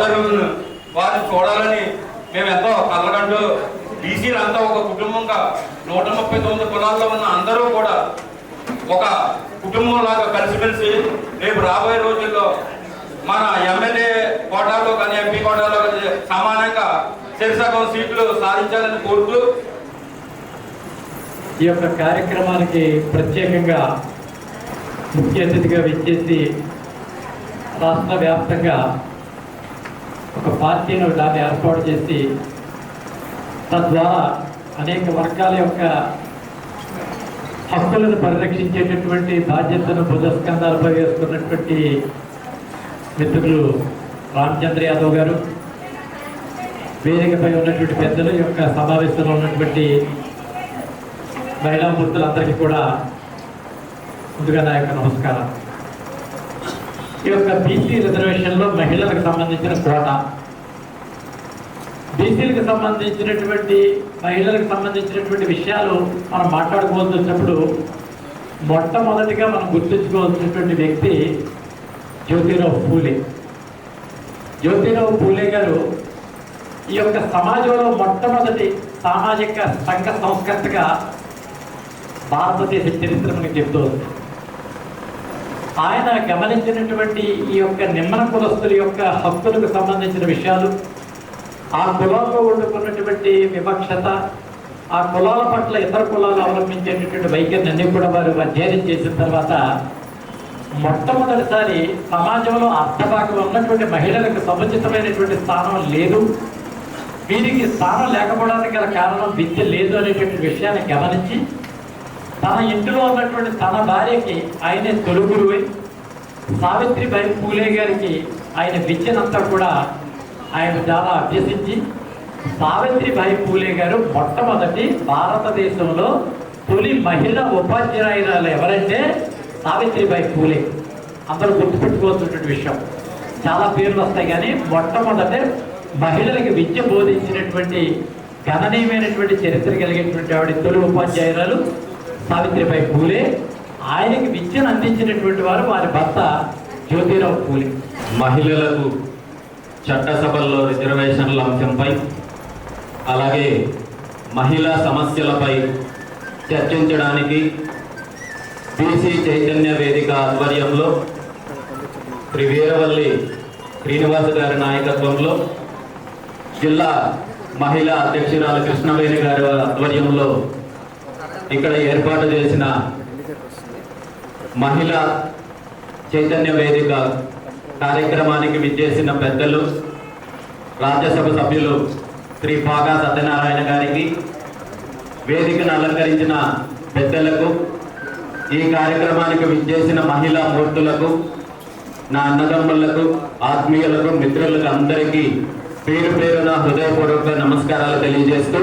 సోదరులను వారిని చూడాలని మేము ఎంతో కలగంటూ బీసీలంతా ఒక కుటుంబంగా నూట ముప్పై తొమ్మిది కులాల్లో ఉన్న అందరూ కూడా ఒక కుటుంబం లాగా కలిసిమెలిసి రేపు రాబోయే రోజుల్లో మన ఎమ్మెల్యే కోటాలో కానీ ఎంపీ కోటాలో కానీ సమానంగా శరిసగం సీట్లు సాధించాలని కోరుతూ ఈ యొక్క కార్యక్రమానికి ప్రత్యేకంగా ముఖ్య అతిథిగా విచ్చేసి రాష్ట్ర వ్యాప్తంగా ఒక పార్టీని దాన్ని ఏర్పాటు చేసి తద్వారా అనేక వర్గాల యొక్క హక్కులను పరిరక్షించేటటువంటి బాధ్యతను భుజస్కంధాలపై వేసుకున్నటువంటి మిత్రులు రామచంద్ర యాదవ్ గారు వేదికపై ఉన్నటువంటి పెద్దల యొక్క సమావేశంలో ఉన్నటువంటి మహిళా మూర్తులందరికీ కూడా ముందుగా నా యొక్క నమస్కారం ఈ యొక్క బీసీ రిజర్వేషన్లో మహిళలకు సంబంధించిన కోట. బీసీలకు సంబంధించినటువంటి మహిళలకు సంబంధించినటువంటి విషయాలు మనం మాట్లాడుకోవాల్సి వచ్చినప్పుడు మొట్టమొదటిగా మనం గుర్తుంచుకోవాల్సినటువంటి వ్యక్తి జ్యోతిరావు పూలే. జ్యోతిరావు పూలే గారు ఈ యొక్క సమాజంలో మొట్టమొదటి సామాజిక సంఘ సంస్కర్తగా భారతదేశ చరిత్ర మనకి చెప్తూ ఉంది ఆయన గమనించినటువంటి ఈ యొక్క నిమ్మన కులస్తుల యొక్క హక్కులకు సంబంధించిన విషయాలు ఆ కులాల్లో వండుకున్నటువంటి వివక్షత ఆ కులాల పట్ల ఇతర కులాలు అవలంబించేటటువంటి వైఖరిని అన్ని కూడా వారు అధ్యయనం చేసిన తర్వాత మొట్టమొదటిసారి సమాజంలో అర్థభాగం ఉన్నటువంటి మహిళలకు సముచితమైనటువంటి స్థానం లేదు. వీరికి స్థానం లేకపోవడానికి గల కారణం విద్య లేదు అనేటువంటి విషయాన్ని గమనించి తన ఇంటిలో ఉన్నటువంటి తన భార్యకి ఆయనే తొలుగురువై సావిత్రిబాయి పూలే గారికి ఆయన విద్యనంతా కూడా ఆయన చాలా అభ్యసించి సావిత్రిబాయి పూలే గారు మొట్టమొదటి భారతదేశంలో తొలి మహిళ ఉపాధ్యాయురాలు ఎవరంటే సావిత్రిబాయి పూలే. అందరూ గుర్తుపెట్టుకోవాల్సినటువంటి విషయం. చాలా పేర్లు వస్తాయి కానీ మొట్టమొదట మహిళలకు విద్య బోధించినటువంటి గణనీయమైనటువంటి చరిత్ర కలిగినటువంటి ఆవిడ తొలి ఉపాధ్యాయురాలు సావిత్రిబాయి పూలే. ఆయనకి విద్యను అందించినటువంటి వారు వారి భర్త జ్యోతిరావు పూలే. మహిళలకు చట్టసభల్లో రిజర్వేషన్ల అంశంపై అలాగే మహిళా సమస్యలపై చర్చించడానికి బీసీ చైతన్య వేదిక ఆధ్వర్యంలో శ్రీ వీరవల్లి శ్రీనివాస గారి నాయకత్వంలో జిల్లా మహిళా అధ్యక్షురాలు కృష్ణవేణి గారి ఆధ్వర్యంలో ఇక్కడ ఏర్పాటు చేసిన మహిళా చైతన్య వేదిక కార్యక్రమానికి విచ్చేసిన పెద్దలు రాజ్యసభ సభ్యులు శ్రీ పాగా సత్యనారాయణ గారికి వేదికను అలంకరించిన పెద్దలకు ఈ కార్యక్రమానికి విచ్చేసిన మహిళా మూర్తులకు నా అన్నదమ్ములకు ఆత్మీయులకు మిత్రులకు అందరికీ పేరు పేరున హృదయపూర్వక నమస్కారాలు తెలియజేస్తూ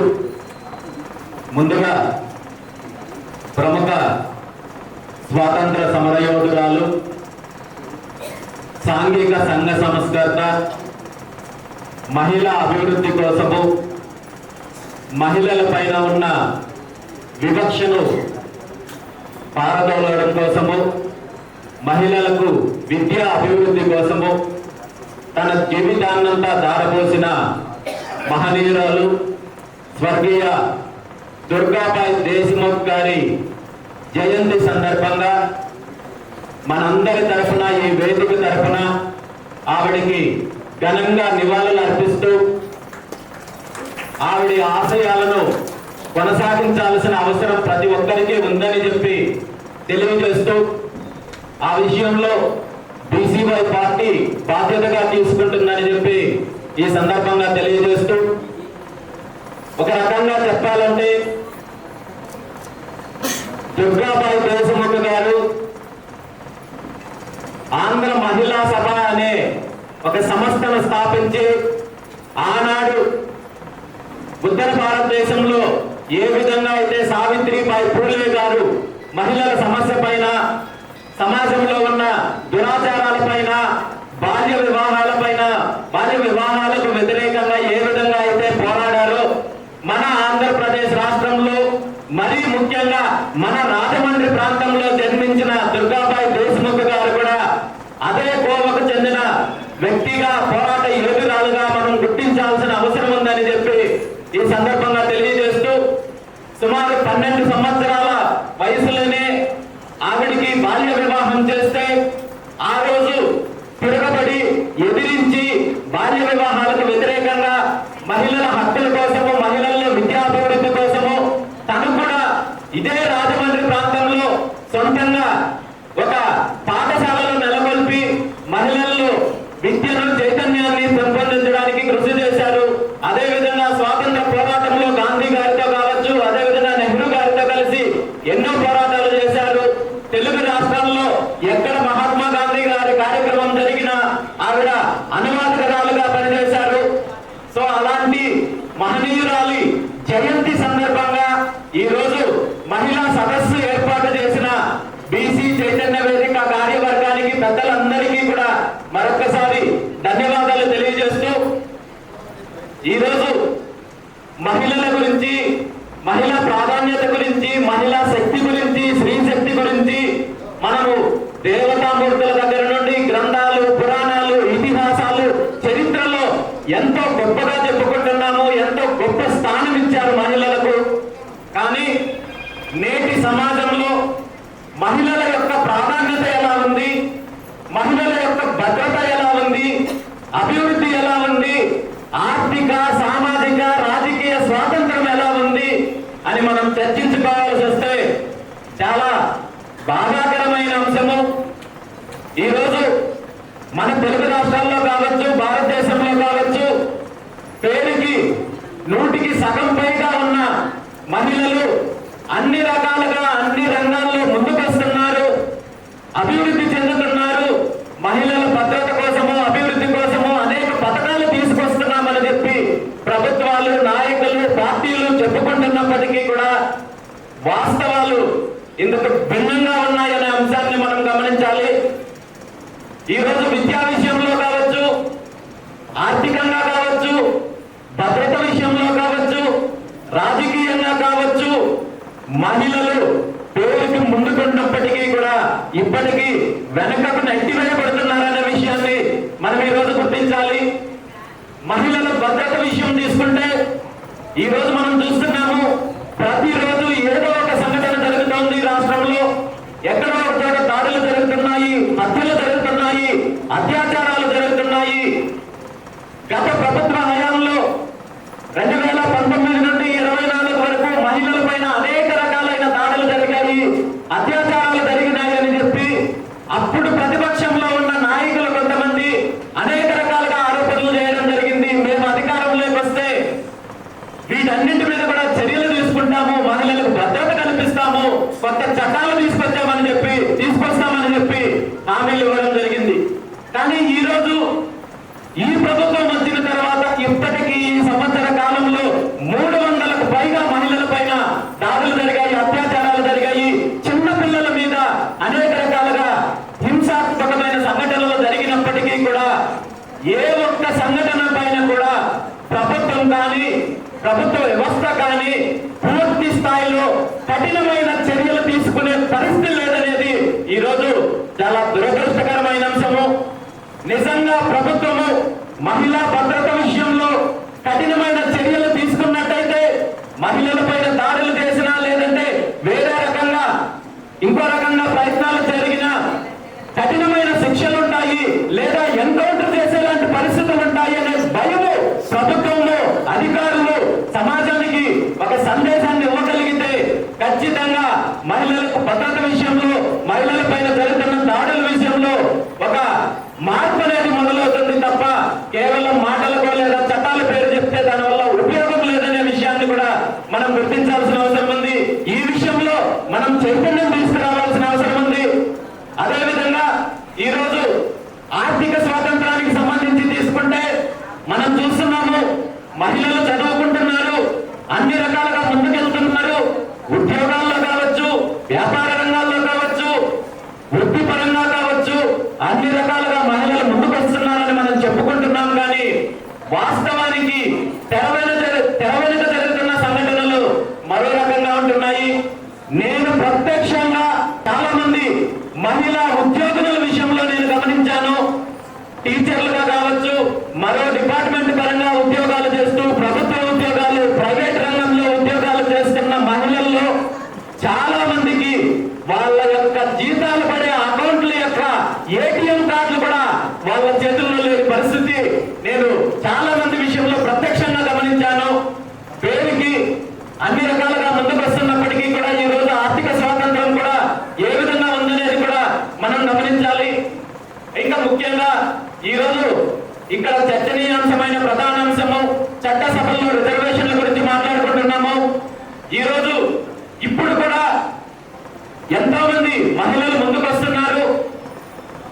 ముందుగా ప్రముఖ స్వాతంత్ర సమరయోధురాలు సాంఘిక సంఘ సంస్కర్త మహిళా అభివృద్ధి కోసము మహిళల పైన ఉన్న వివక్షను పారదోలడం కోసము మహిళలకు విద్యా అభివృద్ధి కోసము తన జీవితాన్నంతా దారపోసిన మహనీయురాలు స్వర్గీయ దుర్గాబాయి దేశ్ముఖ్ గారి జయంతి సందర్భంగా మనందరి తరఫున ఈ వేదిక తరఫున ఆవిడికి ఘనంగా నివాళులు అర్పిస్తూ ఆవిడ ఆశయాలను కొనసాగించాల్సిన అవసరం ప్రతి ఒక్కరికి ఉందని చెప్పి తెలియజేస్తూ ఆ విషయంలో బీసీవై పార్టీ బాధ్యతగా తీసుకుంటుందని చెప్పి ఈ సందర్భంగా తెలియజేస్తూ ఒక రకంగా చెప్పాలంటే దుర్గాబాయి దేశముఖ గారు ఆంధ్ర మహిళా సభ అనే ఒక సంస్థను స్థాపించి ఆనాడు ఉత్తర భారతదేశంలో ఏ విధంగా అయితే సావిత్రిబాయి పూలే గారు మహిళల సమస్య పైన just మహనీయురాలి రాష్ట్రాల్లో కావచ్చు భారతదేశంలో కావచ్చు పేరుకి నూటికి సగం పైగా ఉన్న మహిళలు అన్ని రకాలుగా అన్ని రంగాల్లో ముందుకు వస్తున్నారు అభివృద్ధి చెందుతున్నారు. మహిళల భద్రత కోసము అభివృద్ధి కోసము అనేక పథకాలు తీసుకొస్తున్నామని చెప్పి ప్రభుత్వాలు నాయకులు పార్టీలు చెప్పుకుంటున్నప్పటికీ కూడా వాస్తవాలు ఇందుకు భిన్నంగా ఉన్నాయనే అంశాన్ని మనం గమనించాలి. ఈరోజు విషయంలో కావచ్చు భద్రత విషయంలో కావచ్చు రాజకీయంగా కావచ్చు మహిళలు పేరుకి ముందుకున్నప్పటికీ కూడా ఇప్పటికీ వెనకకు నెట్టివేయబడుతున్నారనే విషయాన్ని మనం ఈరోజు గుర్తించాలి. మహిళల భద్రత విషయం తీసుకుంటే ఈరోజు మనం చూస్తున్నాము ప్రతిరోజు ఏదో గత ప్రభుత్వ హయాంలో రెండు వేల పంతొమ్మిది నుండి ఇరవై నాలుగు వరకు మహిళల పైన అనేక రకాలైన దాడులు జరిగాయి. అత్య స్థాయిలో కఠినమైన చర్యలు తీసుకునే పరిస్థితి లేదనేది ఈ రోజు చాలా దురదృష్టకరమైన అంశము. నిజంగా ప్రభుత్వము మహిళా భద్రత విషయంలో కఠినమైన చర్యలు తీసుకున్నట్టయితే మహిళలపై జరుగుతున్న దాడుల విషయంలో ఒక మార్పు అనేది మొదలవుతుంది తప్ప కేవలం మాటలకు లేదా చట్టాల పేరు చెప్తే దానివల్ల ఉపయోగం లేదనే విషయాన్ని కూడా మనం గుర్తించాల్సిన నేను ప్రత్యక్షంగా చాలా మంది మహిళా ఉద్యోగుల విషయంలో నేను గమనించాను. టీచర్లుగా కావచ్చు మరో డిపార్ట్మెంట్ ఇక్కడ చర్చనీయాంశమైన ప్రధానాంశము సభలో రిజర్వేషన్ల గురించి మాట్లాడుకుంటున్నాము. ఈరోజు ఇప్పుడు కూడా ఎంతో మంది మహిళలు ముందుకొస్తున్నారు.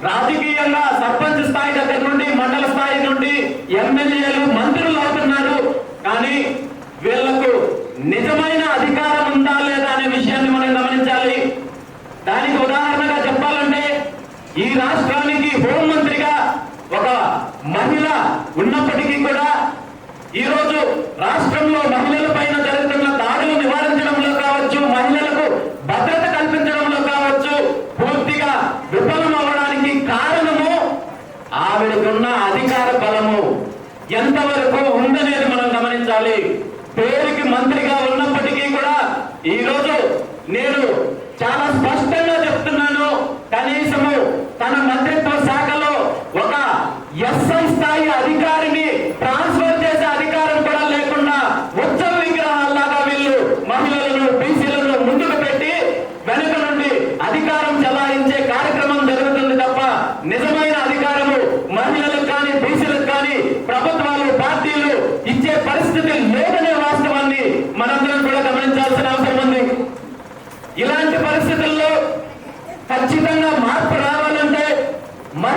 రాజకీయంగా సర్పంచ్ స్థాయి దగ్గర నుండి మండల స్థాయి నుండి ఎమ్మెల్యేలు మంత్రులు అవుతున్నారు. కానీ వీళ్ళకు నిజమైన అధికారం ఉందా లేదా అనే విషయాన్ని మనం గమనించాలి. దానికి ఉదాహరణగా చెప్పాలంటే ఈ రాష్ట్రానికి హోంమంత్రి ఉన్నప్పటికీ కూడా ఈరోజు రాష్ట్రంలో మహిళల పైన జరుగుతున్న దాడులు నివారించడంలో కావచ్చు మహిళలకు భద్రత కల్పించడంలో కావచ్చు పూర్తిగా విఫలమవ్వడానికి కారణము ఆవిడకున్న అధికార బలము. ఎంతవరకు ఉందనేది మనం గమనించాలి. పేరుకి మంత్రిగా ఉన్నప్పటికీ కూడా ఈరోజు నేను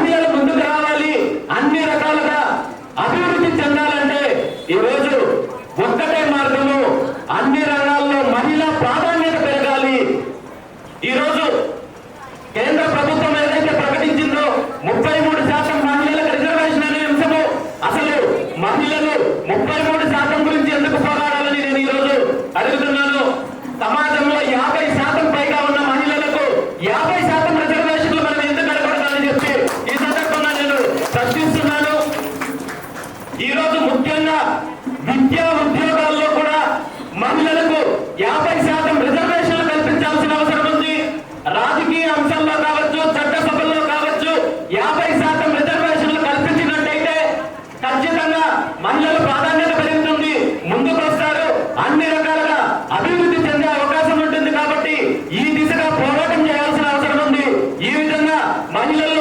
సమస్యలు ముందుకు రావాలి. அண்ணல்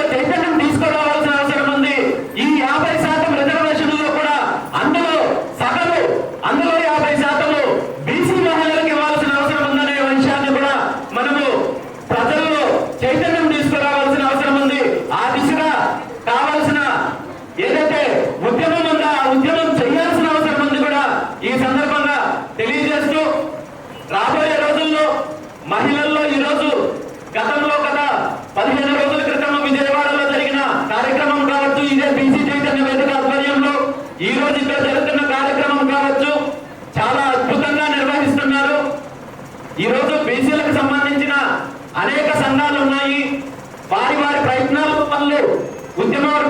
ఉన్నాయి. వారి వారి ప్రయత్నాల వల్లే ఉద్యమాలు